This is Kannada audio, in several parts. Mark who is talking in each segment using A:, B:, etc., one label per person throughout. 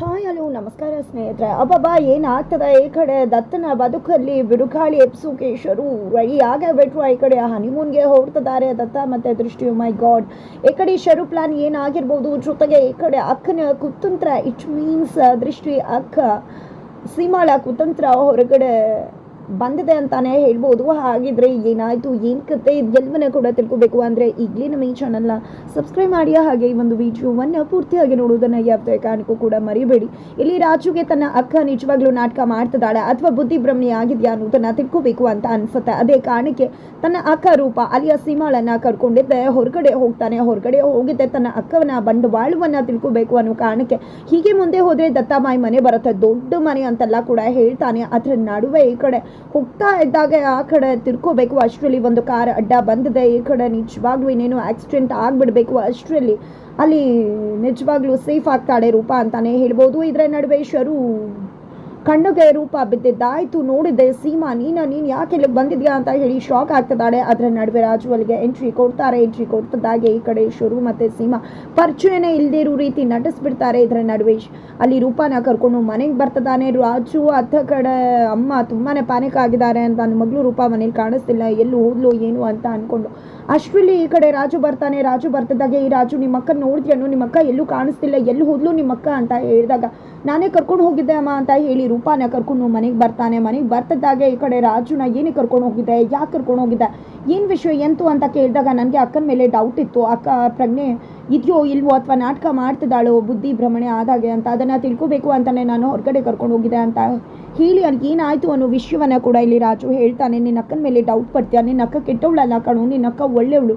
A: ಹಾಯ್, ಹಲೋ, ನಮಸ್ಕಾರ ಸ್ನೇಹಿತರೆ. ಅಬ್ಬಬ್ಬಾ, ಏನಾಗ್ತದ? ಈ ಕಡೆ ದತ್ತನ ಬದುಕಲ್ಲಿ ಬಿರುಗಾಳಿ ಎಪ್ಸುಕೇಶರು ಶುರು. ರೆಡಿ ಬಿಟ್ರು ಈ ಕಡೆ. ಹನಿಮೂನ್ಗೆ ಹೊರಡ್ತಿದ್ದಾರೆ ದತ್ತ ಮತ್ತೆ ದೃಷ್ಟಿ. ಮೈ ಗಾಡ್ ಈ ಕಡೆ ಶರು ಪ್ಲಾನ್ ಏನಾಗಿರ್ಬೋದು? ಜೊತೆಗೆ ಈ ಕಡೆ ಅಕ್ಕನ ಕುತಂತ್ರ ಇಟ್ ಮೀನ್ಸ್ ದೃಷ್ಟಿ, ಅಕ್ಕ, ಸೀಮಾಳ ಕುತಂತ್ರ ಹೊರಗಡೆ ಬಂದಿದೆ ಅಂತಾನೆ ಹೇಳ್ಬೋದು. ಹಾಗಿದ್ರೆ ಏನಾಯ್ತು, ಏನು ಕತೆ ಎಲ್ಲವನ್ನ ಕೂಡ ತಿಳ್ಕೊಬೇಕು ಅಂದರೆ ಈಗಲೇ ನಮ್ಮ ಈ ಚಾನಲ್ನ ಸಬ್ಸ್ಕ್ರೈಬ್ ಮಾಡಿ. ಹಾಗೆ ಈ ಒಂದು ವಿಡಿಯೋವನ್ನು ಪೂರ್ತಿಯಾಗಿ ನೋಡುವುದನ್ನು ಯಾವುದೇ ಕಾರಣಕ್ಕೂ ಕೂಡ ಮರಿಬೇಡಿ. ಇಲ್ಲಿ ರಾಜುಗೆ ತನ್ನ ಅಕ್ಕ ನಿಜವಾಗ್ಲೂ ನಾಟಕ ಮಾಡ್ತಿದ್ದಾಳೆ, ಅಥವಾ ಬುದ್ಧಿ ಭ್ರಮಣಿ ಆಗಿದೆಯಾ ಅನ್ನೋದನ್ನ ತಿಳ್ಕೊಬೇಕು ಅಂತ ಅನ್ಸುತ್ತೆ. ಅದೇ ಕಾರಣಕ್ಕೆ ತನ್ನ ಅಕ್ಕ ರೂಪ ಅಲ್ಲಿಯ ಸೀಮಾಳನ್ನ ಕರ್ಕೊಂಡಿದ್ದೆ, ಹೊರಗಡೆ ಹೋಗ್ತಾನೆ, ಹೊರಗಡೆ ಹೋಗಿದ್ದೆ, ತನ್ನ ಅಕ್ಕವನ್ನ, ಬಂಡವಾಳವನ್ನ ತಿಳ್ಕೊಬೇಕು ಅನ್ನೋ ಕಾರಣಕ್ಕೆ ಹೀಗೆ ಮುಂದೆ ಹೋದ್ರೆ ದತ್ತಾಮಾಯಿ ಮನೆ ಬರುತ್ತೆ, ದೊಡ್ಡ ಮನೆ ಅಂತೆಲ್ಲ ಕೂಡ ಹೇಳ್ತಾನೆ. ಅದ್ರ ನಡುವೆ ಈ ಕಡೆ ಹೋಗ್ತಾ ಇದ್ದಾಗ ಆ ಕಡೆ ತಿರ್ಕೋಬೇಕು. ಅಷ್ಟರಲ್ಲಿ ಒಂದು ಕಾರ್ ಅಡ್ಡ ಬಂದಿದೆ. ಈ ಕಡೆ ನಿಜವಾಗ್ಲೂ ಇನ್ನೇನು ಆಕ್ಸಿಡೆಂಟ್ ಆಗಿಬಿಡ್ಬೇಕು. ಅಷ್ಟರಲ್ಲಿ ಅಲ್ಲಿ ನಿಜವಾಗ್ಲೂ ಸೇಫ್ ಆಗ್ತಾಳೆ ರೂಪ ಅಂತಾನೆ ಹೇಳ್ಬೋದು. ಇದರ ನಡುವೆ ಶರು ಕಣ್ಣುಗೆ ರೂಪ ಬಿದ್ದಿದ್ದಾಯ್ತು ನೋಡಿದ್ದೆ, ಸೀಮಾ, ನೀನ, ನೀನು ಯಾಕೆ ಇಲ್ಲಿ ಬಂದಿದ್ಯಾ ಅಂತ ಹೇಳಿ ಶಾಕ್ ಆಗ್ತದಾಳೆ ಅದರ ನಡುವೆ ರಾಜು ಅಲ್ಲಿಗೆ ಎಂಟ್ರಿ ಕೊಡ್ತಾರೆ. ಎಂಟ್ರಿ ಕೊಡ್ತದಾಗೆ ಈ ಕಡೆ ಶುರು ಮತ್ತೆ ಸೀಮಾ ಪರಿಚಯನೇ ಇಲ್ದಿರೋ ರೀತಿ ನಟಿಸ್ಬಿಡ್ತಾರೆ. ಇದರ ನಡುವೆ ಅಲ್ಲಿ ರೂಪಾನ ಕರ್ಕೊಂಡು ಮನೆಗೆ ಬರ್ತದಾನೆ ರಾಜು ಅತ್ತ ಕಡೆ ಅಮ್ಮ ತುಂಬಾನೇ ಪ್ಯಾನಿಕ್ ಆಗಿದ್ದಾರೆ ಅಂತ ನನ್ನ ಮಗಳು ರೂಪ ಮನೇಲಿ ಕಾಣಿಸ್ತಿಲ್ಲ. ಎಲ್ಲೂ ಹೋದ್ಲು, ಏನು ಅಂತ ಅನ್ಕೊಂಡು. ಅಷ್ಟರಲ್ಲಿ ಈ ಕಡೆ ರಾಜು ಬರ್ತಾನೆ. ರಾಜು ಬರ್ತಿದ್ದಾಗೆ ಈ ರಾಜು ನಿಮ್ಮ ಅಕ್ಕ ನೋಡ್ತೀಯನು ನಿಮ್ಮ ಅಕ್ಕ ಎಲ್ಲೂ ಕಾಣಿಸ್ತಿಲ್ಲ. ಎಲ್ಲಿ ಹೋದ್ಲು ನಿಮ್ಮ ಅಕ್ಕ ಅಂತ ಹೇಳಿದಾಗ ನಾನೇ ಕರ್ಕೊಂಡು ಹೋಗಿದ್ದೆ ಅಮ್ಮ ಅಂತ ಹೇಳಿ ರೂಪಾನ ಕರ್ಕೊಂಡು ಮನೆಗೆ ಬರ್ತಾನೆ. ಮನೆಗೆ ಬರ್ತಿದ್ದಾಗ ಈ ಕಡೆ ರಾಜುನ ಏನಕ್ಕೆ ಕರ್ಕೊಂಡು ಹೋಗಿದ್ದೆ? ಯಾಕೆ ಕರ್ಕೊಂಡು ಹೋಗಿದ್ದೆ? ಏನು ವಿಷಯ ಎಂತು ಅಂತ ಕೇಳಿದಾಗ ನನಗೆ ಅಕ್ಕನ ಮೇಲೆ ಡೌಟ್ ಇತ್ತು. ಅಕ್ಕ ಪ್ರಜ್ಞೆ, ಇದೆಯೋ ಇಲ್ವೋ ಅಥವಾ ನಾಟಕ ಮಾಡ್ತಿದ್ದಾಳೋ ಬುದ್ಧಿ ಭ್ರಮಣೆ ಆದಾಗೆ ಅಂತ ಅದನ್ನು ತಿಳ್ಕೊಬೇಕು ಅಂತಲೇ ನಾನು ಹೊರಗಡೆ ಕರ್ಕೊಂಡು ಹೋಗಿದ್ದೆ ಅಂತ ಹೇಳಿ ಅಲ್ಲಿ ಏನಾಯಿತು ಅನ್ನೋ ವಿಷಯವನ್ನು ಕೂಡ ಇಲ್ಲಿ ರಾಜು ಹೇಳ್ತಾನೆ. ನಿನ್ನ ಅಕ್ಕನ ಮೇಲೆ ಡೌಟ್ ಪಡ್ತೀಯ? ನಿನ್ನ ಅಕ್ಕ ಕೆಟ್ಟವಳಲ್ಲ ಕಣು. ನಿನ್ನ ಅಕ್ಕ ಒಳ್ಳೆಯವಳು.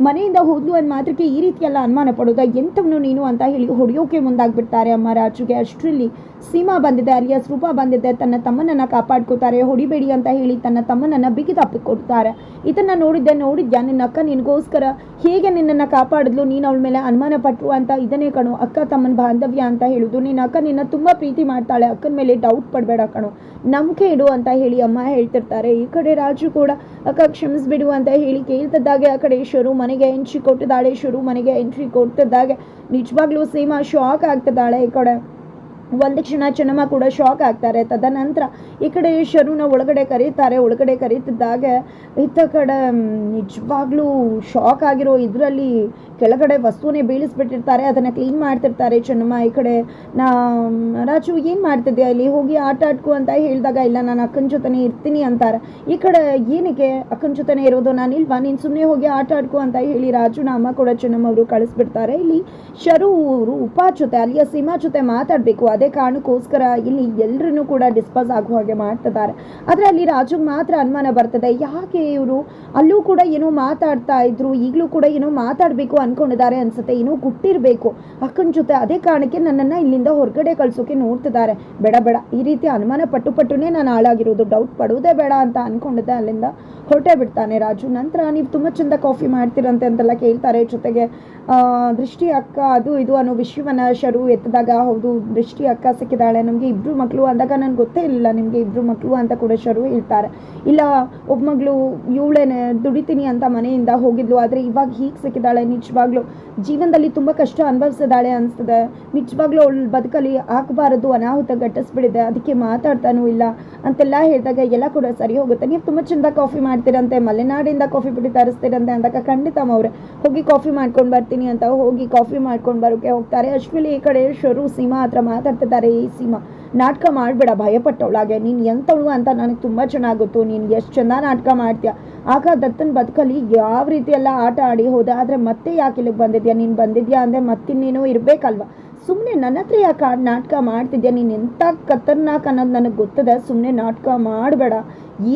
A: ಮನೆಯಿಂದ ಹೋದ್ಲು ಅಂದ ಮಾತ್ರಕ್ಕೆ ಈ ರೀತಿಯೆಲ್ಲ ಅನುಮಾನ ಪಡೋದ, ಎಂಥವನು ನೀನು ಅಂತ ಹೇಳಿ ಹೊಡೆಯೋಕೆ ಮುಂದಾಗ್ಬಿಡ್ತಾರೆ ಅಮ್ಮ ರಾಜುಗೆ. ಅಷ್ಟರಲ್ಲಿ ಸೀಮಾ ಬಂದಿದೆ, ಅಲಿಯಾಸ್ ರೂಪ ಬಂದಿದೆ, ತನ್ನ ತಮ್ಮನನ್ನ ಕಾಪಾಡ್ಕೋತಾರೆ ಹೊಡಿಬೇಡಿ ಅಂತ ಹೇಳಿ ತನ್ನ ತಮ್ಮನನ್ನ ಬಿಗಿದಪ್ಪಿಕೊಡ್ತಾರೆ ಇದನ್ನು ನೋಡಿದ್ದೆ, ನೋಡಿದ್ಯಾ? ನಿನ್ನ ಅಕ್ಕ ನಿನಗೋಸ್ಕರ ಹೇಗೆ ನಿನ್ನನ್ನು ಕಾಪಾಡಿದ್ಲು? ನೀನು ಅವಳ ಮೇಲೆ ಅನುಮಾನ ಪಟ್ರು ಅಂತ? ಇದನ್ನೇ ಕಣು, ಅಕ್ಕ ತಮ್ಮನ ಬಾಂಧವ್ಯ ಅಂತ ಹೇಳುದು. ನಿನ್ನ ಅಕ್ಕ ನಿನ್ನ ತುಂಬ ಪ್ರೀತಿ ಮಾಡ್ತಾಳೆ, ಅಕ್ಕನ ಮೇಲೆ ಡೌಟ್ ಪಡಬೇಡ ಕಣು. ನಂಬಿಕೆ ಇಡು ಅಂತ ಹೇಳಿ ಅಮ್ಮ ಹೇಳ್ತಿರ್ತಾರೆ. ಈ ಕಡೆ ರಾಜು ಕೂಡ, ಅಕ್ಕ ಕ್ಷಮಿಸ್ಬಿಡು ಅಂತ ಹೇಳಿ ಕೇಳ್ತಿದ್ದಾಗೆ ಆ ಕಡೆ ಶುರು ಮನೆಗೆ ಎಂಟ್ರಿ ಕೊಟ್ಟಿದ್ದಾಳೆ. ಶುರು ಮನೆಗೆ ಎಂಟ್ರಿ ಕೊಡ್ತಿದ್ದಾಗ ನಿಜವಾಗ್ಲೂ ಸೀಮಾ ಶಾಕ್ ಆಗ್ತಿದ್ದಾಳೆ ಈ ಕಡೆ. ಒಂದು ಕ್ಷಣ ಚೆನ್ನಮ್ಮ ಕೂಡ ಶಾಕ್ ಆಗ್ತಾರೆ. ತದನಂತರ ಈ ಕಡೆ ಶರುನ ಒಳಗಡೆ ಕರೀತಾರೆ. ಒಳಗಡೆ ಕರೀತಿದ್ದಾಗ ಇತ್ತ ಕಡೆ ನಿಜವಾಗ್ಲೂ ಶಾಕ್ ಆಗಿರೋ ಇದರಲ್ಲಿ ಕೆಳಗಡೆ ವಸ್ತುವನ್ನೇ ಬೀಳಿಸ್ಬಿಟ್ಟಿರ್ತಾರೆ. ಅದನ್ನು ಕ್ಲೀನ್ ಮಾಡ್ತಿರ್ತಾರೆ ಚೆನ್ನಮ್ಮ. ಈ ಕಡೆ ನಾ ರಾಜು, ಏನು ಮಾಡ್ತಿದ್ಯಾ ಇಲ್ಲಿ? ಹೋಗಿ ಆಟ ಆಡ್ಕೊ ಅಂತ ಹೇಳಿದಾಗ, ಇಲ್ಲ, ನಾನು ಅಕ್ಕನ ಜೊತೆನೇ ಇರ್ತೀನಿ ಅಂತಾರೆ. ಈ ಕಡೆ ಏನಕ್ಕೆ ಅಕ್ಕನ ಜೊತೆನೇ ಇರೋದು? ನಾನು ಇಲ್ವಾ? ನೀನು ಸುಮ್ಮನೆ ಹೋಗಿ ಆಟ ಆಡ್ಕೊ ಅಂತ ಹೇಳಿ ರಾಜುನ ಅಮ್ಮ ಕೂಡ ಚೆನ್ನಮ್ಮ ಅವರು ಕಳಿಸ್ಬಿಡ್ತಾರೆ. ಇಲ್ಲಿ ಶರು ರೂಪಾ ಜೊತೆ, ಅಲ್ಲಿಯ ಸೀಮಾ ಜೊತೆ ಮಾತಾಡಬೇಕು. ಅದೇ ಕಾರಣಕ್ಕೋಸ್ಕರ ಇಲ್ಲಿ ಎಲ್ಲರನ್ನೂ ಕೂಡ ಡಿಸ್ಪೋಸ್ ಆಗುವ ಹಾಗೆ ಮಾಡ್ತಿದ್ದಾರೆ. ಆದರೆ ಅಲ್ಲಿ ರಾಜುಗೆ ಮಾತ್ರ ಅನುಮಾನ ಬರ್ತದೆ. ಯಾಕೆ ಇವರು ಅಲ್ಲೂ ಕೂಡ ಏನೋ ಮಾತಾಡ್ತಾ ಇದ್ರು, ಈಗಲೂ ಕೂಡ ಏನೋ ಮಾತಾಡಬೇಕು ಅನ್ಕೊಂಡಿದ್ದಾರೆ ಅನ್ಸುತ್ತೆ. ಏನೋ ಗುಟ್ಟಿರಬೇಕು ಅಕ್ಕನ ಜೊತೆ ಅದೇ ಕಾರಣಕ್ಕೆ ನನ್ನನ್ನು ಇಲ್ಲಿಂದ ಹೊರಗಡೆ ಕಳ್ಸೋಕೆ ನೋಡ್ತಿದ್ದಾರೆ. ಬೇಡ ಬೇಡ. ಈ ರೀತಿ ಅನುಮಾನ ಪಟ್ಟು ಪಟ್ಟುನೇ ನಾನು ಹಾಳಾಗಿರೋದು. ಡೌಟ್ ಪಡೋದೇ ಬೇಡ ಅಂತ ಅನ್ಕೊಂಡಿದ್ದೆ ಅಲ್ಲಿಂದ ಹೊರಟೇ ಬಿಡ್ತಾನೆ ರಾಜು. ನಂತರ ನೀವು ತುಂಬ ಚಂದ ಕಾಫಿ ಮಾಡ್ತೀರಂತೆ ಅಂತೆಲ್ಲ ಕೇಳ್ತಾರೆ. ಜೊತೆಗೆ ದೃಷ್ಟಿ ಅಕ್ಕ ಅದು ಇದು ಅನ್ನೋ ವಿಷಯವನ್ನ ಶರು ಎತ್ತದಾಗ, ಹೌದು, ದೃಷ್ಟಿ ಅಕ್ಕ ಸಿಕ್ಕಿದಾಳೆ, ನಮಗೆ ಇಬ್ರು ಮಕ್ಕಳು ಅಂದಾಗ ನನಗೆ ಗೊತ್ತೇ ಇರಲಿಲ್ಲ, ನಿಮಗೆ ಇಬ್ರು ಮಕ್ಕಳು ಅಂತ ಕೂಡ ಶರು ಹೇಳ್ತಾರೆ. ಇಲ್ಲ, ಒಬ್ಬ ಮಗಳು ಇವಳೇನೆ ದುಡಿತೀನಿ ಅಂತ ಮನೆಯಿಂದ ಹೋಗಿದ್ಲು, ಆದರೆ ಇವಾಗ ಹೀಗೆ ಸಿಕ್ಕಿದಾಳೆ, ನಿಜವಾಗ್ಲೂ ಜೀವನದಲ್ಲಿ ತುಂಬ ಕಷ್ಟ ಅನುಭವಿಸಿದಾಳೆ ಅನಿಸ್ತದೆ. ನಿಜವಾಗ್ಲೂ ಅವಳು ಬದುಕಲ್ಲಿ ಆಗಬಾರದು, ಅನಾಹುತ ಘಟಿಸ್ಬಿಡಿದೆ, ಅದಕ್ಕೆ ಮಾತಾಡ್ತಾನೂ ಇಲ್ಲ. ಅಂತೆಲ್ಲ ಹೇಳಿದಾಗ ಎಲ್ಲ ಕೂಡ ಸರಿ ಹೋಗುತ್ತೆ. ನೀವು ತುಂಬ ಚಂದ ಕಾಫಿ ಮಾಡ್ತೀರಂತೆ, ಮಲೆನಾಡಿಂದ ಕಾಫಿ ಪುಡಿ ತರಿಸ್ತೀರಂತೆ ಅಂದಾಗ ಖಂಡಿತ ಅವ್ರೆ, ಹೋಗಿ ಕಾಫಿ ಮಾಡ್ಕೊಂಡು ಬರ್ತೀನಿ ಅಂತ ಹೋಗಿ ಕಾಫಿ ಮಾಡ್ಕೊಂಡು ಬರೋಕ್ಕೆ ಹೋಗ್ತಾರೆ. ಅಶ್ವಿಲಿ ಈ ಕಡೆ ಶರು ಸೀಮಾ ಹತ್ರ ಮಾತಾಡ್ತಿದ್ದಾರೆ, ಈ ಸೀಮಾ. ನಾಟಕ ಮಾಡಬೇಡ, ಭಯಪಟ್ಟವಳಾಗೆ. ನೀನು ಎಂಥವಳು ಅಂತ ನನಗೆ ತುಂಬ ಚೆನ್ನಾಗಿ ಗೊತ್ತು. ನೀನು ಎಷ್ಟು ಚೆಂದ ನಾಟಕ ಮಾಡ್ತೀಯ? ಆಗ ದತ್ತನ ಬದುಕಲ್ಲಿ ಯಾವ ರೀತಿ ಎಲ್ಲ ಆಟ ಆಡಿ ಹೋದ, ಆದರೆ ಮತ್ತೆ ಯಾಕೆ ಇಲ್ಲಿಗೆ ಬಂದಿದ್ಯಾ? ನೀನು ಬಂದಿದ್ಯಾ ಅಂದರೆ ಮತ್ತಿನ್ನೇನೋ ಇರಬೇಕಲ್ವ? ಸುಮ್ಮನೆ ನನ್ನ ಹತ್ರ ಯಾಕೆ ನಾಟಕ ಮಾಡ್ತಿದ್ಯಾ? ನೀನು ಎಂಥ ಖತರ್ನಾಕ್ ಅನ್ನೋದು ನನಗೆ ಗೊತ್ತದೆ. ಸುಮ್ಮನೆ ನಾಟಕ ಮಾಡಬೇಡ.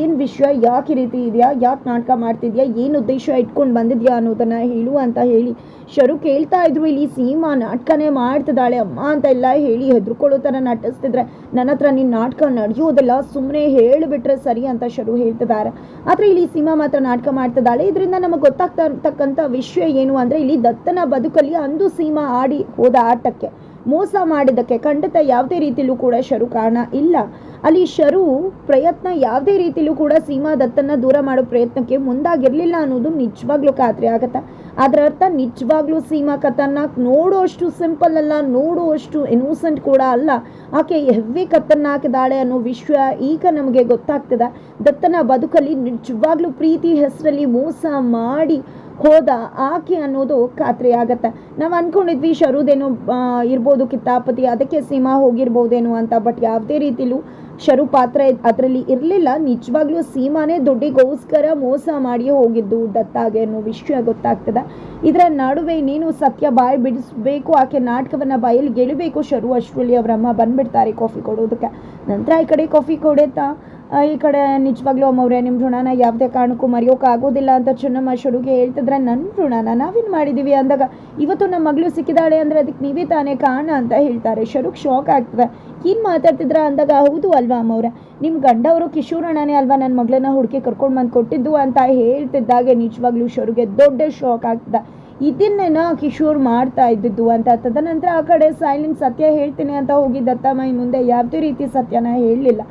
A: ಏನು ವಿಷಯ ಯಾಕೆ ಈ ರೀತಿ ಇದೆಯಾ? ಯಾಕೆ ನಾಟಕ ಮಾಡ್ತಿದ್ಯಾ? ಏನು ಉದ್ದೇಶ ಇಟ್ಕೊಂಡು ಬಂದಿದ್ಯಾ ಅನ್ನೋದನ್ನು ಹೇಳು ಅಂತ ಹೇಳಿ ಶರು ಕೇಳ್ತಾ ಇದ್ರು. ಇಲ್ಲಿ ಸೀಮಾ ನಾಟಕನೇ ಮಾಡ್ತಿದ್ದಾಳೆ. ಅಮ್ಮ ಅಂತ ಎಲ್ಲ ಹೇಳಿ ಹೆದರ್ಕೊಳ್ಳೋ ಥರ ನಟಿಸ್ತಿದ್ರೆ ನನ್ನ ಹತ್ರ ನಿನ್ನ ನಾಟಕ ನಡೆಯೋದಿಲ್ಲ. ಸುಮ್ಮನೆ ಹೇಳಿಬಿಟ್ರೆ ಸರಿ ಅಂತ ಶರು ಹೇಳ್ತಿದ್ದಾರೆ. ಆದರೆ ಇಲ್ಲಿ ಸೀಮಾ ಮಾತ್ರ ನಾಟಕ ಮಾಡ್ತಿದ್ದಾಳೆ. ಇದರಿಂದ ನಮಗೆ ಗೊತ್ತಾಗ್ತಾ ಇರ್ತಕ್ಕಂಥ ವಿಷಯ ಏನು ಅಂದರೆ ಇಲ್ಲಿ ದತ್ತನ ಬದುಕಲ್ಲಿ ಅಂದು ಸೀಮಾ ಆಡಿ ಹೋದ ಆಟಕ್ಕೆ. ಮೋಸ ಮಾಡಿದ್ದಕ್ಕೆ ಖಂಡಿತ ಯಾವುದೇ ರೀತಿಲೂ ಕೂಡ ಶರು ಕಾರಣ ಇಲ್ಲ. ಅಲ್ಲಿ ಶರು ಪ್ರಯತ್ನ ಯಾವುದೇ ರೀತಿಲೂ ಕೂಡ ಸೀಮಾ ದತ್ತನ್ನ ದೂರ ಮಾಡೋ ಪ್ರಯತ್ನಕ್ಕೆ ಮುಂದಾಗಿರಲಿಲ್ಲ ಅನ್ನೋದು ನಿಜವಾಗ್ಲೂ ಖಾತ್ರಿ ಆಗತ್ತೆ. ಅದರ ಅರ್ಥ ನಿಜವಾಗ್ಲೂ ಸೀಮಾ ಖತರ್ನಾಕ್ ನೋಡುವಷ್ಟು ಸಿಂಪಲ್ ಅಲ್ಲ ನೋಡುವಷ್ಟು ಇನ್ನೋಸೆಂಟ್ ಕೂಡ ಅಲ್ಲ. ಆಕೆ ಹೆವಿ ಹಾಕಿದಾಳೆ ಅನ್ನೋ ವಿಷಯ ಈಗ ನಮಗೆ ಗೊತ್ತಾಗ್ತದೆ. ದತ್ತನ ಬದುಕಲ್ಲಿ ನಿಜವಾಗ್ಲೂ ಪ್ರೀತಿ ಹೆಸರಲ್ಲಿ ಮೋಸ ಮಾಡಿ ಹೋದ ಆಕೆ ಅನ್ನೋದು ಖಾತ್ರಿ ಆಗತ್ತೆ ನಾವು ಅನ್ಕೊಂಡಿದ್ವಿ ಶರುದೇನೋ ಇರ್ಬೋದು, ಕಿತ್ತಾಪತಿ, ಅದಕ್ಕೆ ಸೀಮಾ ಹೋಗಿರ್ಬೋದೇನೋ ಅಂತ, ಬಟ್ ಯಾವುದೇ ರೀತಿಲೂ ಶರು ಪಾತ್ರ ಅದರಲ್ಲಿ ಇರಲಿಲ್ಲ. ನಿಜವಾಗ್ಲೂ ಸೀಮಾನೇ ದುಡ್ಡಿಗೋಸ್ಕರ ಮೋಸ ಮಾಡಿ ಹೋಗಿದ್ದು ದತ್ತಾಗೆ ಅನ್ನೋ ವಿಷಯ ಗೊತ್ತಾಗ್ತದೆ. ಇದರ ನಡುವೆ ನೀನು ಸತ್ಯ ಬಾಯಿ ಬಿಡಿಸ್ಬೇಕು, ಆಕೆ ನಾಟಕವನ್ನು ಬಾಯಲ್ಲಿ ಗೆಳಬೇಕು, ಶರು ಅಶ್ವಲಿ ಅವರಮ್ಮ ಬಂದ್ಬಿಡ್ತಾರೆ ಕಾಫಿ ಕೊಡೋದಕ್ಕೆ. ನಂತರ ಈ ಕಡೆ ಕಾಫಿ ಕೊಡುತ್ತಾ ಈ ಕಡೆ ನಿಜವಾಗ್ಲೂ ಅಮ್ಮವ್ರೆ ನಿಮ್ಮ ಋಣನ ಯಾವುದೇ ಕಾರಣಕ್ಕೂ ಮರೆಯೋಕೆ ಆಗೋದಿಲ್ಲ ಅಂತ ಚೆನ್ನಮ್ಮ ಶುರುಗೆ ಹೇಳ್ತಿದ್ರೆ ನನ್ನ ಋಣನ ನಾವೇನು ಮಾಡಿದ್ದೀವಿ ಅಂದಾಗ, ಇವತ್ತು ನಮ್ಮ ಮಗಳು ಸಿಕ್ಕಿದಾಳೆ ಅಂದರೆ ಅದಕ್ಕೆ ನೀವೇ ತಾನೇ ಕಾರಣ ಅಂತ ಹೇಳ್ತಾರೆ. ಶರುಕ್ ಶಾಕ್ ಆಗ್ತದೆ. ಏನು ಮಾತಾಡ್ತಿದ್ರ? ಅಂದಾಗ, ಹೌದು ಅಲ್ವಾ ಅಮ್ಮವ್ರೆ. ನಿಮ್ಮ ಗಂಡ ಅವರು ಕಿಶೋರ್ ಅಣ್ಣನೇ ಅಲ್ವಾ ನನ್ನ ಮಗಳನ್ನ ಹುಡುಕಿ ಕರ್ಕೊಂಡು ಬಂದು ಕೊಟ್ಟಿದ್ದು ಅಂತ ಹೇಳ್ತಿದ್ದಾಗೆ ನಿಜವಾಗ್ಲೂ ಶರುಗೆ ದೊಡ್ಡ ಶಾಕ್ ಆಗ್ತದೆ. ಇದನ್ನೇನ ಕಿಶೋರ್ ಮಾಡ್ತಾ ಇದ್ದಿದ್ದು ಅಂತ. ತದನಂತರ ಆ ಕಡೆ, ಸೈಲೆಂಟ್ ಸತ್ಯ ಹೇಳ್ತೀನಿ ಅಂತ ಹೋಗಿ ದತ್ತಮೈ ಮುಂದೆ ಯಾವುದೇ ರೀತಿ ಸತ್ಯನ ಹೇಳಲಿಲ್ಲ.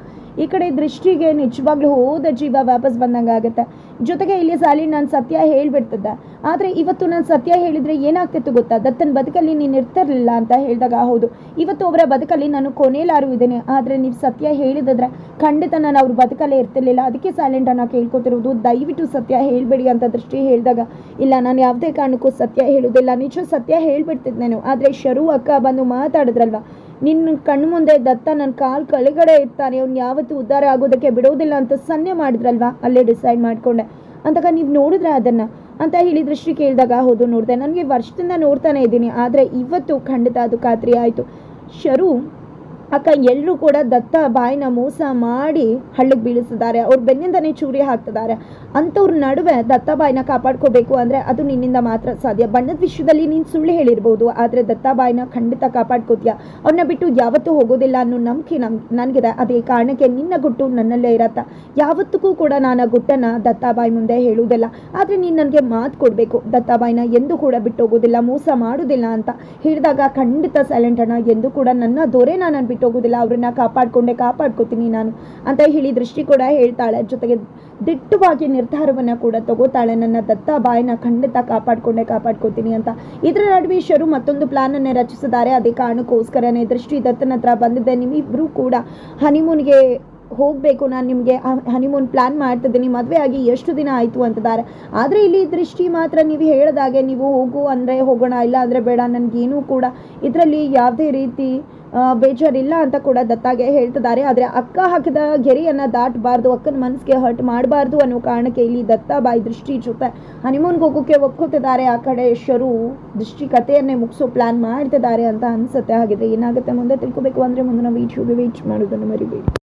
A: ಈ ಕಡೆ ದೃಷ್ಟಿಗೆ ನಿಜವಾಗ್ಲೂ ಹೋದ ಜೀವ ವಾಪಸ್ ಬಂದಂಗೆ ಆಗುತ್ತೆ. ಜೊತೆಗೆ ಇಲ್ಲಿ ಸಾಲಿ ನಾನು ಸತ್ಯ ಹೇಳಿಬಿಡ್ತಿದ್ದೆ ಆದರೆ ಇವತ್ತು ನಾನು ಸತ್ಯ ಹೇಳಿದರೆ ಏನಾಗ್ತಿತ್ತು ಗೊತ್ತಾ? ದತ್ತನ ಬದುಕಲ್ಲಿ ನೀನು ಇರ್ತಿರ್ಲಿಲ್ಲ ಅಂತ ಹೇಳಿದಾಗ ಹೌದು. ಇವತ್ತು ಅವರ ಬದುಕಲ್ಲಿ ನಾನು ಕೊನೆಯಲ್ಲಾರು ಇದ್ದೇನೆ. ಆದರೆ ನೀವು ಸತ್ಯ ಹೇಳಿದ್ರೆ ಖಂಡಿತ ನಾನು ಅವ್ರ ಬದುಕಲ್ಲೇ ಇರ್ತಿರ್ಲಿಲ್ಲ. ಅದಕ್ಕೆ ಸೈಲೆಂಟ್ ಅನ್ನ ಕೇಳ್ಕೊತಿರೋದು, ದಯವಿಟ್ಟು ಸತ್ಯ ಹೇಳ್ಬೇಡಿ ಅಂತ ದೃಷ್ಟಿ ಹೇಳಿದಾಗ. ಇಲ್ಲ, ನಾನು ಯಾವುದೇ ಕಾರಣಕ್ಕೂ ಸತ್ಯ ಹೇಳೋದಿಲ್ಲ. ನಿಜ ಸತ್ಯ ಹೇಳ್ಬಿಡ್ತಿದ್ನೇನು ಆದರೆ ಶರು, ಅಕ್ಕ ಬಂದು ಮಾತಾಡಿದ್ರಲ್ವ? ನಿನ್ನ ಕಣ್ಣು ಮುಂದೆ ದತ್ತ ನನ್ನ ಕಾಲು ಕೆಳಗಡೆ ಇರ್ತಾನೆ. ಅವ್ನು ಯಾವತ್ತೂ ಉದ್ಧಾರ ಆಗೋದಕ್ಕೆ ಬಿಡೋದಿಲ್ಲ ಅಂತ ಸನ್ನೆ ಮಾಡಿದ್ರಲ್ವಾ? ಅಲ್ಲೇ ಡಿಸೈಡ್ ಮಾಡ್ಕೊಂಡೆ. ಅಂತಾಗ ನೀವು ನೋಡಿದ್ರೆ ಅದನ್ನು? ಅಂತ ಹೇಳಿ ದೃಷ್ಟಿ ಕೇಳಿದಾಗ, ಹೌದು ನೋಡಿದೆ. ನನಗೆ ವರ್ಷದಿಂದ ನೋಡ್ತಾನೆ ಇದ್ದೀನಿ. ಆದರೆ ಇವತ್ತು ಖಂಡಿತ ಅದು ಖಾತ್ರಿ ಆಯಿತು. ಶರು ಅಕ್ಕ, ಎಲ್ಲರೂ ಕೂಡ ದತ್ತ ಬಾಯಿನ ಮೋಸ ಮಾಡಿ ಹಳ್ಳಿಗೆ ಬೀಳಿಸಿದ್ದಾರೆ. ಅವ್ರ ಬೆನ್ನಿಂದನೇ ಚೂರಿ ಹಾಕ್ತಿದ್ದಾರೆ. ಅಂಥವ್ರ ನಡುವೆ ದತ್ತ ಬಾಯಿನ ಕಾಪಾಡ್ಕೋಬೇಕು ಅಂದರೆ ಅದು ನಿನ್ನಿಂದ ಮಾತ್ರ ಸಾಧ್ಯ. ಬಣ್ಣದ ವಿಷಯದಲ್ಲಿ ನೀನು ಸುಳ್ಳು ಹೇಳಿರ್ಬೋದು, ಆದರೆ ದತ್ತ ಬಾಯಿನ ಖಂಡಿತ ಕಾಪಾಡ್ಕೋತೀಯ? ಅವ್ರನ್ನ ಬಿಟ್ಟು ಯಾವತ್ತೂ ಹೋಗೋದಿಲ್ಲ ಅನ್ನೋ ನಂಬಿಕೆ ನಮ್, ನನಗಿದೆ. ಅದೇ ಕಾರಣಕ್ಕೆ ನಿನ್ನ ಗುಟ್ಟು ನನ್ನಲ್ಲೇ ಇರತ್ತ. ಯಾವತ್ತಿಗೂ ಕೂಡ ನಾನು ಆ ಗುಟ್ಟನ್ನು ದತ್ತಾಬಾಯಿ ಮುಂದೆ ಹೇಳುವುದಿಲ್ಲ. ಆದರೆ ನೀನು ನನಗೆ ಮಾತು ಕೊಡಬೇಕು. ದತ್ತಾಬಾಯಿನ ಎಂದೂ ಕೂಡ ಬಿಟ್ಟು ಹೋಗೋದಿಲ್ಲ ಮೋಸ ಮಾಡೋದಿಲ್ಲ ಅಂತ ಹೇಳಿದಾಗ ಖಂಡಿತ ಸೈಲೆಂಟ್ ಅಣ್ಣ, ಎಂದು ಕೂಡ ನನ್ನ ದೊರೆ ನಾನು ಬಿಟ್ಟು ಹೋಗೋದಿಲ್ಲ ಅವ್ರನ್ನ ಕಾಪಾಡ್ಕೊಂಡೆ ಕಾಪಾಡ್ಕೋತೀನಿ ನಾನು ಅಂತ ಹೇಳಿ ದೃಷ್ಟಿ ಕೂಡ ಹೇಳ್ತಾಳೆ. ಜೊತೆಗೆ ದಿಟ್ಟವಾಗಿ ನಿರ್ಧಾರವನ್ನು ಕೂಡ ತಗೋತಾಳೆ. ನನ್ನ ದತ್ತ ಬಾಯಿನ ಖಂಡಿತ ಕಾಪಾಡ್ಕೊಂಡೆ ಕಾಪಾಡ್ಕೋತೀನಿ ಅಂತ. ಇದರ ನಡುವೆ ಶರು ಮತ್ತೊಂದು ಪ್ಲಾನ್ ಅನ್ನು ರಚಿಸಿದ್ದಾರೆ. ಅದೇ ಕಾರಣಕ್ಕೋಸ್ಕರನೇ ದೃಷ್ಟಿ ದತ್ತನ ಹತ್ರ ಬಂದಿದ್ದೆ ನಿಮ್ಮಿಬ್ರು ಕೂಡ ಹನಿಮೂನ್ಗೆ ಹೋಗಬೇಕು, ನಾನು ನಿಮಗೆ ಹನಿಮೂನ್ ಪ್ಲ್ಯಾನ್ ಮಾಡ್ತಿದ್ದೀನಿ, ಮದುವೆ ಆಗಿ ಎಷ್ಟು ದಿನ ಆಯಿತು ಅಂತಿದ್ದಾರೆ ಆದರೆ ಇಲ್ಲಿ ದೃಷ್ಟಿ ಮಾತ್ರ ನೀವು ಹೇಳಿದಾಗೆ ನೀವು ಹೋಗು ಅಂದರೆ ಹೋಗೋಣ, ಇಲ್ಲ ಅಂದರೆ ಬೇಡ, ನನಗೇನೂ ಕೂಡ ಇದರಲ್ಲಿ ಯಾವುದೇ ರೀತಿ ಬೇಜಾರಿಲ್ಲ ಅಂತ ಕೂಡ ದತ್ತಾಗೆ ಹೇಳ್ತಿದ್ದಾರೆ. ಆದರೆ ಅಕ್ಕ ಹಾಕಿದ ಗೆರೆಯನ್ನು ದಾಟಬಾರ್ದು, ಅಕ್ಕನ ಮನಸ್ಸಿಗೆ ಹರ್ಟ್ ಮಾಡಬಾರ್ದು ಅನ್ನೋ ಕಾರಣಕ್ಕೆ ಇಲ್ಲಿ ದತ್ತ ಬಾಯಿ ದೃಷ್ಟಿ ಜೊತೆ ಹನಿಮೂನ್ಗೆ ಹೋಗೋಕ್ಕೆ ಒಪ್ಕೋತಿದ್ದಾರೆ. ಆ ಕಡೆ ಶರು ದೃಷ್ಟಿ ಕಥೆಯನ್ನೇ ಮುಗಿಸೋ ಪ್ಲ್ಯಾನ್ ಮಾಡ್ತಿದ್ದಾರೆ ಅಂತ ಅನಿಸುತ್ತೆ. ಹಾಗಿದ್ರೆ ಏನಾಗುತ್ತೆ ಮುಂದೆ ತಿಳ್ಕೊಬೇಕು ಅಂದರೆ ಮುಂದಿನ ವೀಡಿಯೋಗೆ ವೀಚ್ ಮಾಡೋದನ್ನು ಮರಿಬೇಡಿ.